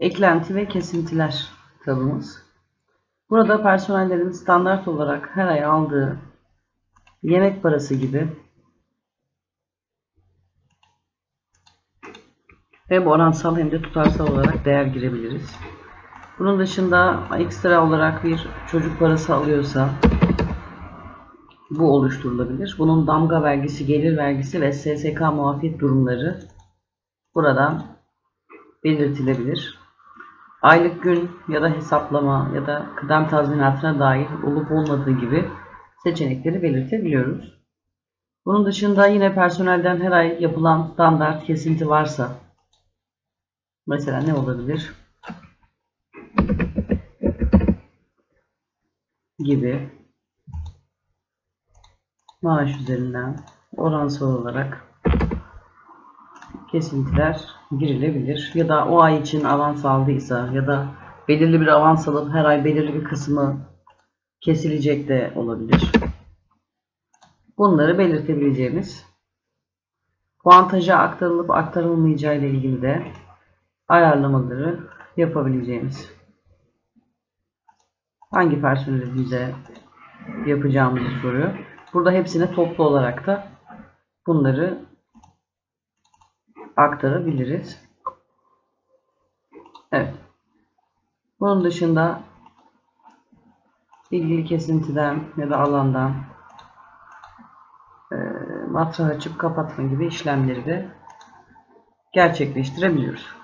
Eklenti ve kesintiler tabımız. Burada personellerin standart olarak her ay aldığı yemek parası gibi hem oransal hem de tutarsal olarak değer girebiliriz. Bunun dışında ekstra olarak bir çocuk parası alıyorsa bu oluşturulabilir. Bunun damga vergisi, gelir vergisi ve SSK muafiyet durumları buradan belirtilebilir. Aylık gün ya da hesaplama ya da kıdem tazminatına dair olup olmadığı gibi seçenekleri belirtebiliyoruz. Bunun dışında yine personelden her ay yapılan standart kesinti varsa mesela ne olabilir? gibi maaş üzerinden oransal olarak kesintiler girilebilir. Ya da o ay için avans aldıysa ya da belirli bir avans alıp her ay belirli bir kısmı kesilecek de olabilir. Bunları belirtebileceğimiz puantaja aktarılıp aktarılmayacağı ile ilgili de ayarlamaları yapabileceğimiz hangi personelimize yapacağımızı soruyor. Burada hepsine toplu olarak da bunları aktarabiliriz. Evet. Bunun dışında ilgili kesintiden ya da alandan e, matrah açıp kapatma gibi işlemleri de gerçekleştirebiliyoruz.